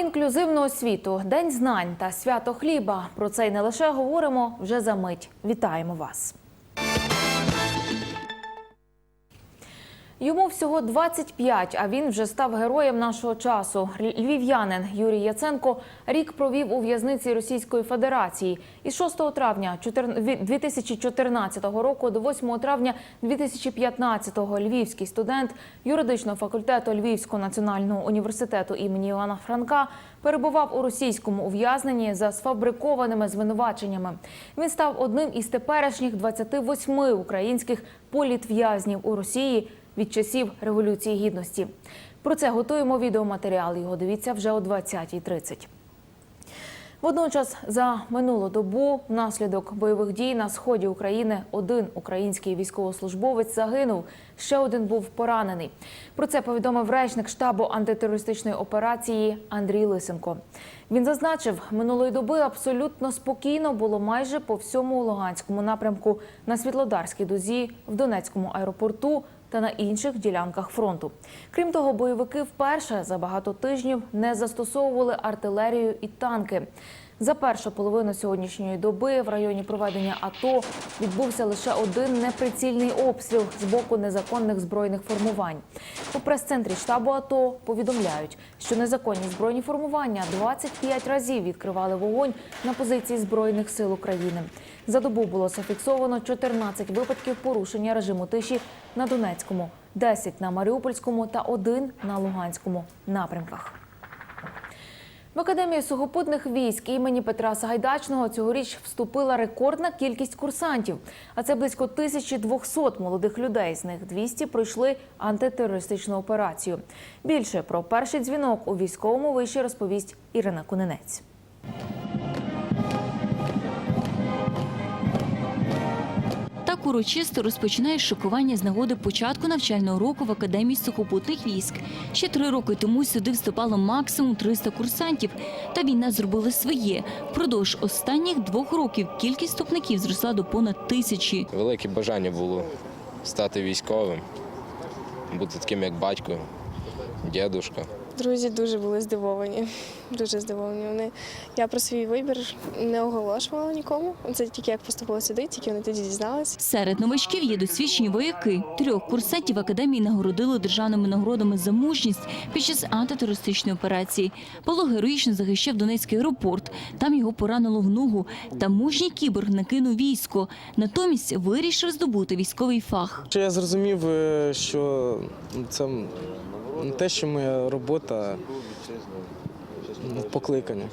інклюзивну освіту, день знань та свято хліба. Про це й не лише говоримо вже за мить. Вітаємо вас. Йому всього 25, а він вже став героєм нашого часу. Львів'янин Юрій Яценко рік провів у в'язниці Російської Федерації. Із 6 травня 2014 року до 8 травня 2015 львівський студент юридичного факультету Львівського національного університету імені Івана Франка перебував у російському ув'язненні за сфабрикованими звинуваченнями. Він став одним із теперішніх 28 українських політв'язнів у Росії від часів Революції Гідності. Про це готуємо відеоматеріал. Його дивіться вже о 20.30. Водночас за минулу добу внаслідок бойових дій на сході України один український військовослужбовець загинув. Ще один був поранений. Про це повідомив речник штабу антитерористичної операції Андрій Лисенко. Він зазначив, минулої доби абсолютно спокійно було майже по всьому Луганському напрямку на Світлодарській дозі, в Донецькому аеропорту та на інших ділянках фронту. Крім того, бойовики вперше за багато тижнів не застосовували артилерію і танки. За першу половину сьогоднішньої доби в районі проведення АТО відбувся лише один неприцільний обстріл з боку незаконних збройних формувань. У прес-центрі штабу АТО повідомляють, що незаконні збройні формування 25 разів відкривали вогонь на позиції збройних сил України. За добу було зафіксовано 14 випадків порушення режиму тиші на Донецькому, 10 на Маріупольському та 1 на Луганському напрямках. В Академію сухопутних військ імені Петра Сагайдачного цьогоріч вступила рекордна кількість курсантів. А це близько 1200 молодих людей. З них 200 пройшли антитерористичну операцію. Більше про перший дзвінок у військовому виші розповість Ірина Кунинець. Так урочисто розпочинає шокування з нагоди початку навчального року в Академії сухопутних військ. Ще три роки тому сюди вступало максимум 300 курсантів. Та війна зробила своє. Впродовж останніх двох років кількість вступників зросла до понад тисячі. Велике бажання було стати військовим, бути таким, як батько, дідушка. Друзі дуже були здивовані. Дуже здивовані. Вони я про свій вибір не оголошувала нікому. Це тільки як поступила сюди, тільки вони тоді дізналися. Серед новачків є досвідчені вояки. Трьох курсантів академії нагородили державними нагородами за мужність під час антитерористичної операції. Павло героїчно захищав Донецький аеропорт. Там його поранило в ногу. Та мужній кіборг накинув військо. Натомість вирішив здобути військовий фах. Що я зрозумів, е, що це те, що моя робота ну, покликання.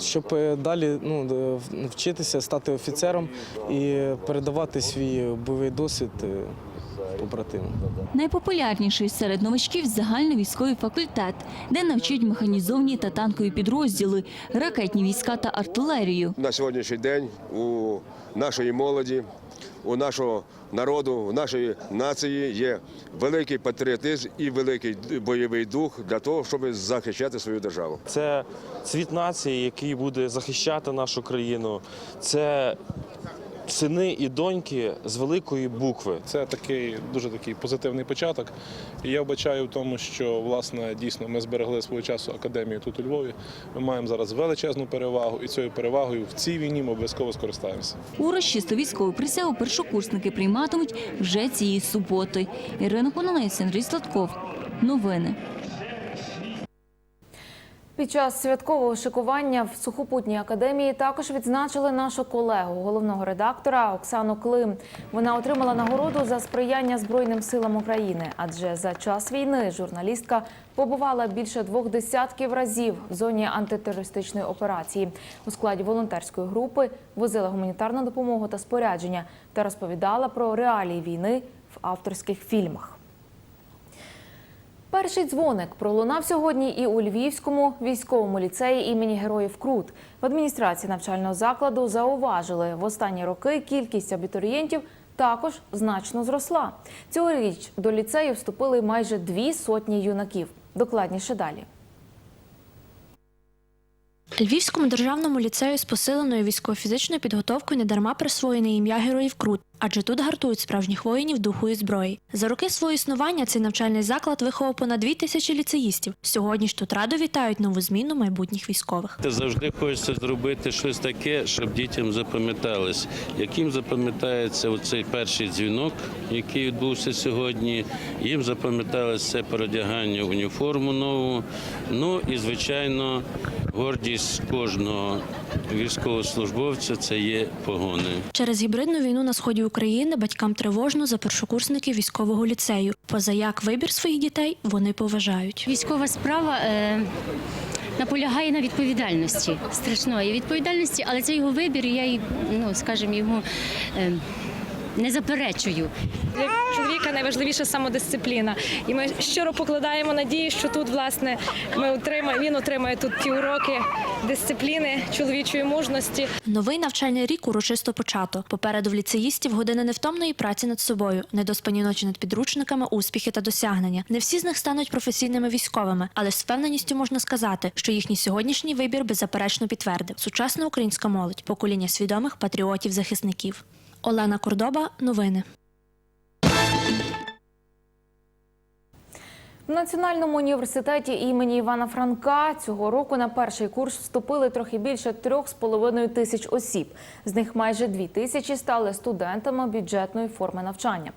Щоб е, далі ну, вчитися, стати офіцером і передавати свій бойовий досвід е, побратимам. Найпопулярніший серед новачків загальновійськовий факультет, де навчають механізовані та танкові підрозділи, ракетні війська та артилерію. на сьогоднішній день у нашої молоді, у нашого народу, у нашої нації є великий патріотизм і великий бойовий дух для того, щоб захищати свою державу. Це цвіт нації, який буде захищати нашу країну. Це сини і доньки з великої букви. Це такий дуже такий позитивний початок. І я вбачаю в тому, що власне дійсно ми зберегли свого часу академію тут у Львові. Ми маємо зараз величезну перевагу, і цією перевагою в цій війні ми обов'язково скористаємося. Урочисто військову присягу першокурсники прийматимуть вже цієї суботи. Ірина Кононець, Андрій Сладков. Новини. Під час святкового шикування в сухопутній академії також відзначили нашу колегу, головного редактора Оксану Клим. Вона отримала нагороду за сприяння Збройним силам України, адже за час війни журналістка побувала більше двох десятків разів в зоні антитерористичної операції. У складі волонтерської групи возила гуманітарну допомогу та спорядження та розповідала про реалії війни в авторських фільмах. Перший дзвоник пролунав сьогодні і у Львівському військовому ліцеї імені Героїв Крут. В адміністрації навчального закладу зауважили, в останні роки кількість абітурієнтів також значно зросла. Цьогоріч до ліцею вступили майже дві сотні юнаків. Докладніше далі. Львівському державному ліцею з посиленою військово-фізичною підготовкою недарма присвоєне ім'я Героїв Крут, адже тут гартують справжніх воїнів духу і зброї. За роки свого існування цей навчальний заклад виховав понад дві тисячі ліцеїстів. Сьогодні ж тут радо вітають нову зміну майбутніх військових. Ти завжди хочеться зробити щось таке, щоб дітям запам'яталось. Яким запам'ятається оцей перший дзвінок, який відбувся сьогодні. Їм запам'яталось це передягання в уніформу нову. Ну і звичайно, гордість кожного військовослужбовця це є погони. Через гібридну війну на сході України батькам тривожно за першокурсників військового ліцею. Поза як вибір своїх дітей вони поважають. Військова справа е, наполягає на відповідальності, страшної відповідальності, але це його вибір, і я ну, скажімо, йому е, не заперечую. Для чоловіка найважливіша самодисципліна. І ми щиро покладаємо надію, що тут власне ми отримаємо, він отримає тут ті уроки дисципліни, чоловічої мужності. Новий навчальний рік урочисто почато. Попереду в ліцеїстів години невтомної праці над собою, недоспані ночі над підручниками, успіхи та досягнення. Не всі з них стануть професійними військовими, але з впевненістю можна сказати, що їхній сьогоднішній вибір беззаперечно підтвердив сучасна українська молодь, покоління свідомих патріотів-захисників. Олена Кордоба, новини. В Національному університеті імені Івана Франка цього року на перший курс вступили трохи більше трьох з половиною тисяч осіб. З них майже дві тисячі стали студентами бюджетної форми навчання.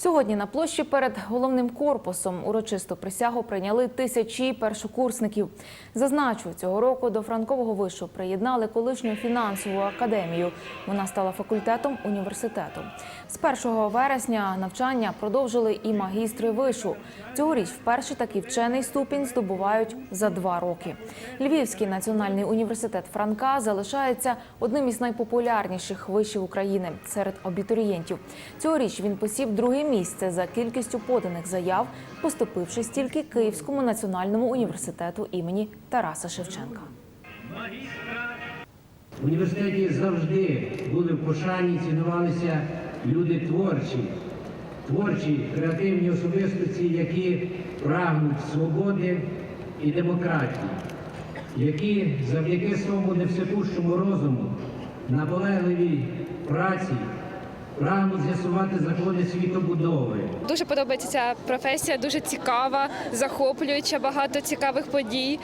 Сьогодні на площі перед головним корпусом урочисту присягу прийняли тисячі першокурсників. Зазначу, цього року до Франкового вишу приєднали колишню фінансову академію. Вона стала факультетом університету. З 1 вересня навчання продовжили і магістри вишу. Цьогоріч вперше такий вчений ступінь здобувають за два роки. Львівський національний університет Франка залишається одним із найпопулярніших вишів України серед абітурієнтів. Цьогоріч він посів друге місце за кількістю поданих заяв, поступившись тільки Київському національному університету імені Тараса Шевченка. Університеті завжди були в пошані, цінувалися люди творчі, творчі, креативні особистості, які прагнуть свободи і демократії, які завдяки своєму невсепущому розуму, наполегливій праці прагнуть з'ясувати закони світобудови. Дуже подобається ця професія, дуже цікава, захоплююча, багато цікавих подій.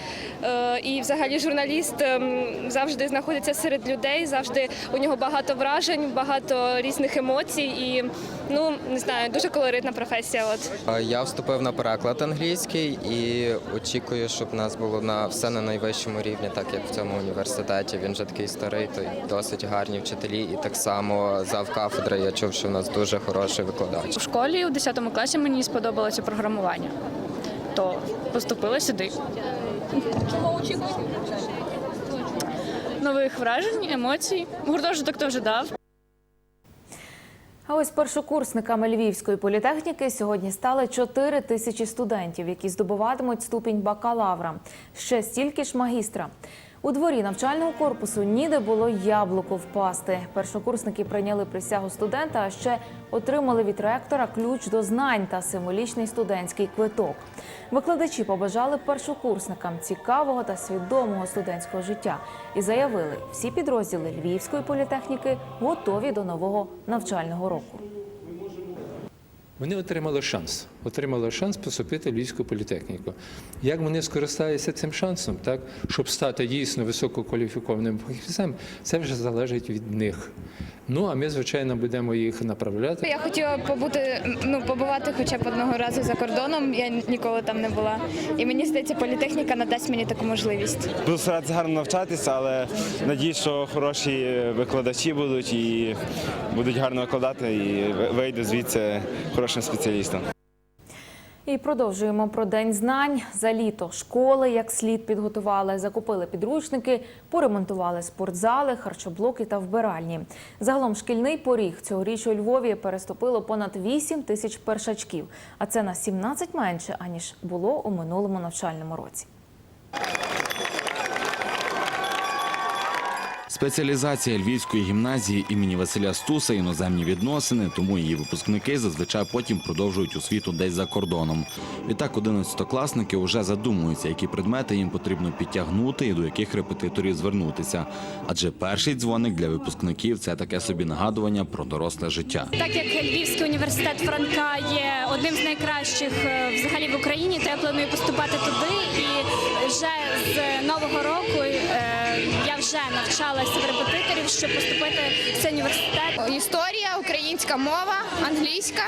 Е, І взагалі журналіст ем, завжди знаходиться серед людей, завжди у нього багато вражень, багато різних емоцій. І ну не знаю, дуже колоритна професія. От. Я вступив на переклад англійський і очікую, щоб у нас було на все на найвищому рівні, так як в цьому університеті. Він вже такий старий, то й досить гарні вчителі. І так само зав кафедри я чув, що в нас дуже хороший викладач. У школі у 10 класі мені сподобалося програмування, то поступила сюди. Нових вражень, емоцій. Гуртожиток то вже дав. А ось першокурсниками Львівської політехніки сьогодні стали 4 тисячі студентів, які здобуватимуть ступінь бакалавра. Ще стільки ж магістра. У дворі навчального корпусу ніде було яблуко впасти. Першокурсники прийняли присягу студента, а ще отримали від ректора ключ до знань та символічний студентський квиток. Викладачі побажали першокурсникам цікавого та свідомого студентського життя і заявили, всі підрозділи Львівської політехніки готові до нового навчального року. Вони отримали шанс. Отримали шанс поступити в Львівську політехніку. Як вони скористаються цим шансом, так, щоб стати дійсно висококваліфікованим фахівцем, це вже залежить від них. Ну а ми, звичайно, будемо їх направляти. Я хотіла побути, ну побувати хоча б одного разу за кордоном. Я ніколи там не була. І мені здається, політехніка надасть мені таку можливість. Буду старатися гарно навчатися, але надіюсь, що хороші викладачі будуть і будуть гарно викладати, і вийду звідси хорошим спеціалістом. І продовжуємо про день знань. За літо школи як слід підготували, закупили підручники, поремонтували спортзали, харчоблоки та вбиральні. Загалом шкільний поріг цьогоріч у Львові переступило понад 8 тисяч першачків, а це на 17 менше аніж було у минулому навчальному році. Спеціалізація Львівської гімназії імені Василя Стуса іноземні відносини, тому її випускники зазвичай потім продовжують освіту десь за кордоном. Відтак, одинадцятокласники вже задумуються, які предмети їм потрібно підтягнути і до яких репетиторів звернутися. Адже перший дзвоник для випускників це таке собі нагадування про доросле життя. Так як Львівський університет Франка є одним з найкращих е, взагалі в Україні, я планую поступати туди. І вже з нового року е, я вже навчалася в репетиторів, щоб поступити в цей університет. Історія, українська мова, англійська.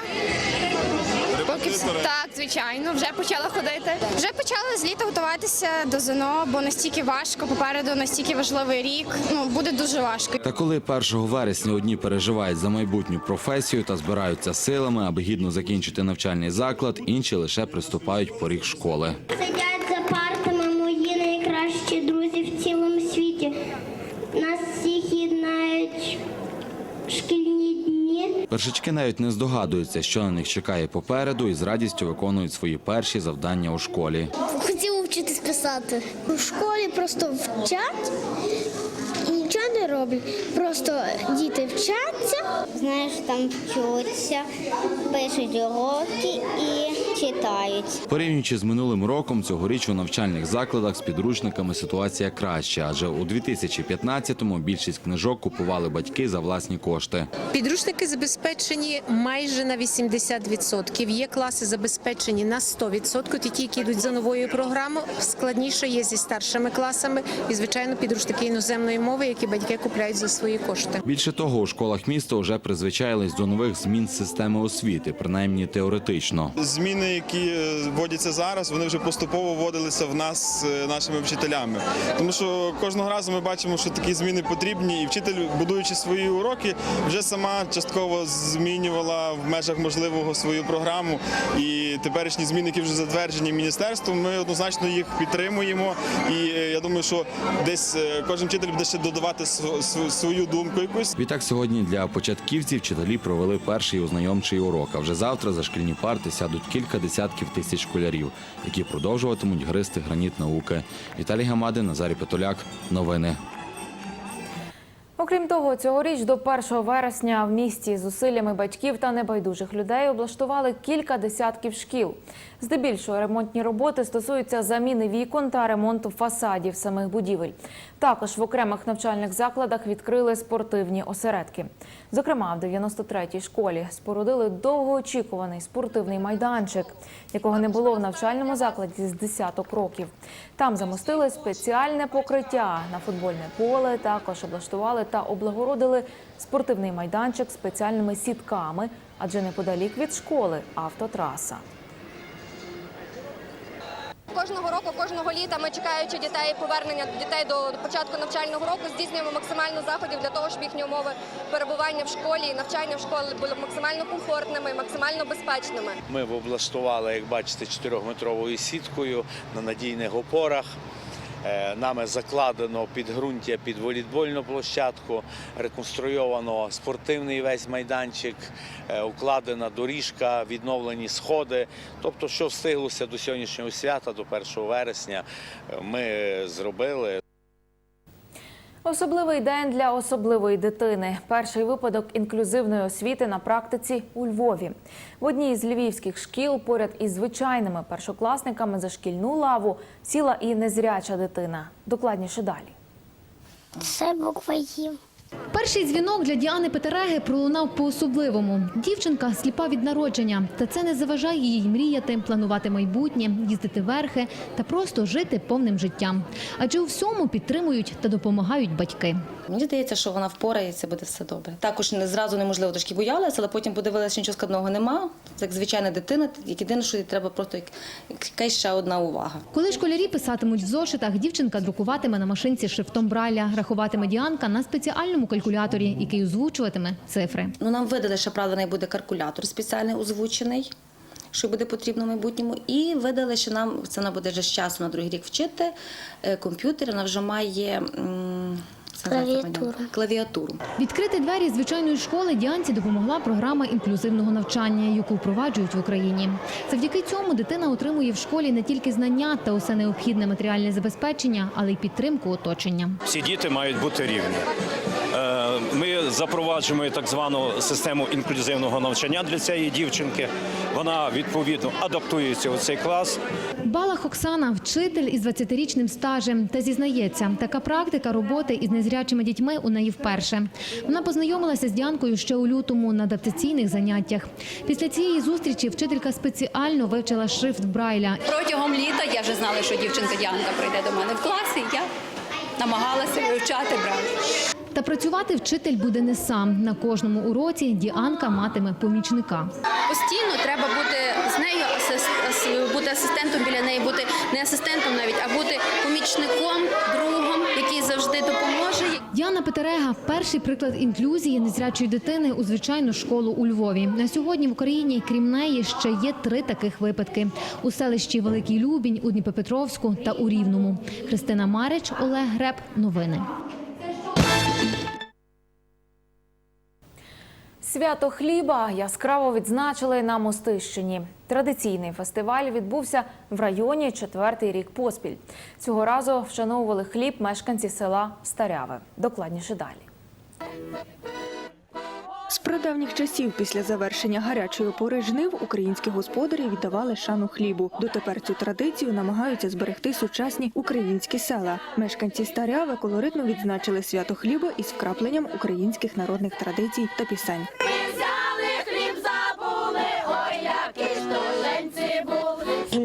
Поки все- так, звичайно, вже почала ходити. Вже почала з літа готуватися до ЗНО, бо настільки важко, попереду настільки важливий рік. Ну буде дуже важко. Та коли 1 вересня одні переживають за майбутню професію та збираються силами, аби гідно закінчити навчальний заклад, інші лише приступають поріг школи. Сидять за партами Першачки навіть не здогадуються, що на них чекає попереду, і з радістю виконують свої перші завдання у школі. Хотіла вчитись писати. У школі просто вчать і нічого не роблять. Просто діти вчаться. Знаєш, там вчуться, пишуть уроки і читають. Порівнюючи з минулим роком, цьогоріч у навчальних закладах з підручниками ситуація краща, адже у 2015-му більшість книжок купували батьки за власні кошти. Підручники забезпечені майже на 80%. Є класи забезпечені на 100%. Ті, які йдуть за новою програмою, складніше є зі старшими класами. І, звичайно, підручники іноземної мови, які батьки купляють за свої кошти. Більше того, у школах міста вже призвичаїлись до нових змін системи освіти, принаймні теоретично. Зміни, які е, вводяться зараз, вони вже поступово вводилися в нас е, нашими вчителями. Тому що кожного разу ми бачимо, що такі зміни потрібні, і вчитель, будуючи свої уроки, вже сама частково змінювала в межах можливого свою програму. І теперішні зміни, які вже затверджені міністерством, ми однозначно їх підтримуємо. І е, я думаю, що десь е, кожен вчитель буде ще додавати св- св- свою думку якусь. Відтак сьогодні для початківців вчителі провели перший ознайомчий урок. А вже завтра за шкільні парти сядуть кілька десятків тисяч школярів, які продовжуватимуть гристи граніт науки. Віталій Гамадин, Назарій Петуляк. Новини. Окрім того, цьогоріч до 1 вересня в місті зусиллями батьків та небайдужих людей облаштували кілька десятків шкіл. Здебільшого ремонтні роботи стосуються заміни вікон та ремонту фасадів самих будівель. Також в окремих навчальних закладах відкрили спортивні осередки. Зокрема, в 93-й школі спорудили довгоочікуваний спортивний майданчик, якого не було в навчальному закладі з десяток років. Там замостили спеціальне покриття на футбольне поле. Також облаштували та облагородили спортивний майданчик спеціальними сітками, адже неподалік від школи автотраса. Кожного року, кожного літа ми чекаючи дітей, повернення дітей до початку навчального року, здійснюємо максимально заходів для того, щоб їхні умови перебування в школі і навчання в школі були максимально комфортними, максимально безпечними. Ми облаштували, як бачите, 4-метровою сіткою на надійних опорах. Е, Нами закладено підґрунтя під волейбольну площадку, реконструйовано спортивний весь майданчик, е, укладена доріжка, відновлені сходи. Тобто, що встиглося до сьогоднішнього свята, до 1 вересня, е, ми зробили. Особливий день для особливої дитини. Перший випадок інклюзивної освіти на практиці у Львові. В одній з львівських шкіл поряд із звичайними першокласниками за шкільну лаву сіла і незряча дитина. Докладніше далі. Це буква «Ї». Перший дзвінок для Діани Петереги пролунав по-особливому. Дівчинка сліпа від народження, та це не заважає їй мріяти, планувати майбутнє, їздити верхи та просто жити повним життям. Адже у всьому підтримують та допомагають батьки. Мені здається, що вона впорається, буде все добре. Також не зразу неможливо трошки боялася, але потім подивилася, що нічого складного нема. Як звичайна дитина, як єдине, що їй треба просто якась ще одна увага. Коли школярі писатимуть в зошитах, дівчинка друкуватиме на машинці шрифтом Брайля, рахуватиме Діанка на спеціальному калькуляторі, який озвучуватиме цифри. Ну нам видали, що правильний буде калькулятор спеціальний озвучений. Що буде потрібно в майбутньому, і видали, що нам це вона буде вже з часу на другий рік вчити. е, Комп'ютер вона вже має м, Клавіатуру. Клавіатуру. Відкрити двері звичайної школи Діанці допомогла програма інклюзивного навчання, яку впроваджують в Україні. Завдяки цьому дитина отримує в школі не тільки знання та усе необхідне матеріальне забезпечення, але й підтримку оточення. Всі діти мають бути рівні. Е, Ми запроваджуємо так звану систему інклюзивного навчання для цієї дівчинки. Вона відповідно адаптується у цей клас. Балах Оксана вчитель із 20-річним стажем та зізнається, така практика роботи із незрячими дітьми у неї вперше. Вона познайомилася з Діанкою ще у лютому на адаптаційних заняттях. Після цієї зустрічі вчителька спеціально вивчила шрифт Брайля. Протягом літа я вже знала, що дівчинка Діанка прийде до мене в клас, і я намагалася вивчати брати. Та працювати вчитель буде не сам. На кожному уроці Діанка матиме помічника. Постійно треба бути з нею, асис- ас- бути асистентом біля неї, бути не асистентом навіть, а бути помічником, другом, який завжди допоможе. Діана Петерега перший приклад інклюзії незрячої дитини у звичайну школу у Львові. На сьогодні в Україні, крім неї, ще є три таких випадки: у селищі Великий Любінь, у Дніпропетровську та у Рівному. Христина Марич, Олег Греб. Новини. Свято хліба яскраво відзначили на Мостищині. Традиційний фестиваль відбувся в районі четвертий рік поспіль. Цього разу вшановували хліб мешканці села Старяве. Докладніше далі. З часів після завершення гарячої пори жнив українські господарі віддавали шану хлібу. Дотепер цю традицію намагаються зберегти сучасні українські села. Мешканці Старяви колоритно відзначили свято хліба із вкрапленням українських народних традицій та пісень.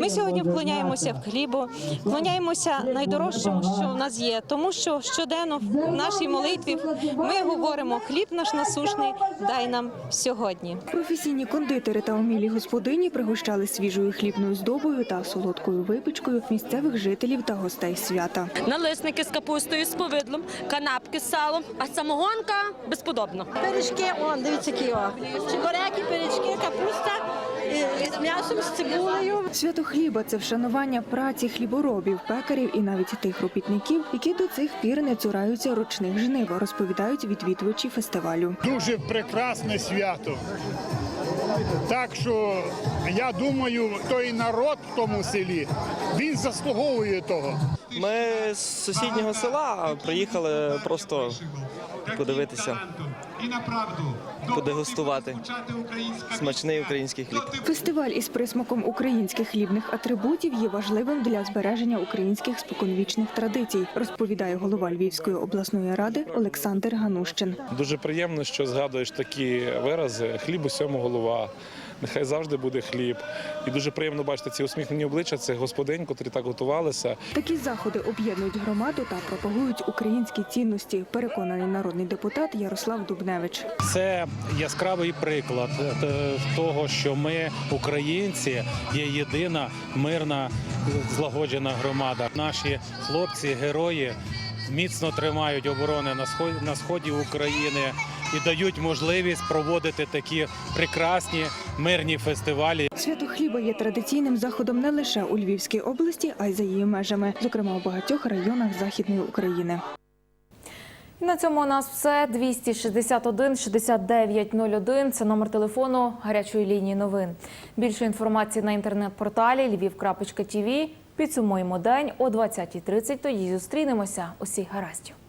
Ми сьогодні вклоняємося в хлібу, вклоняємося найдорожчому, що в нас є, тому що щоденно в нашій молитві ми говоримо хліб наш насушний, дай нам сьогодні. Професійні кондитери та умілі господині пригощали свіжою хлібною здобою та солодкою випічкою місцевих жителів та гостей свята. Налисники з капустою, з повидлом, канапки з салом, а самогонка безподобно. Пиріжки, он, дивіться, які о. Чебуреки, пиріжки, капуста з м'ясом, з цибулею. Свято хліба це вшанування праці хліборобів, пекарів і навіть тих робітників, які до цих пір не цураються ручних жнив, розповідають відвідувачі фестивалю. Дуже прекрасне свято. Так що я думаю, той народ в тому селі він заслуговує того. Ми з сусіднього села приїхали просто подивитися, подегустувати смачний український хліб. Фестиваль із присмаком українських хлібних атрибутів є важливим для збереження українських споконвічних традицій, розповідає голова Львівської обласної ради Олександр Ганущин. Дуже приємно, що згадуєш такі вирази хліб усьому голова. Нехай завжди буде хліб. І дуже приємно бачити ці усміхнені обличчя цих господинь, котрі так готувалися. Такі заходи об'єднують громаду та пропагують українські цінності. Переконаний народний депутат Ярослав Дубневич. Це яскравий приклад е, того, що ми, українці, є єдина мирна злагоджена громада. Наші хлопці, герої міцно тримають оборони на сході, на сході України і дають можливість проводити такі прекрасні мирні фестивалі. Свято хліба є традиційним заходом не лише у Львівській області, а й за її межами, зокрема у багатьох районах Західної України. На цьому у нас все. 261 69 01 – Це номер телефону гарячої лінії новин. Більше інформації на інтернет-порталі lviv.tv. Підсумуємо день о 20.30. Тоді зустрінемося. Усіх гараздів.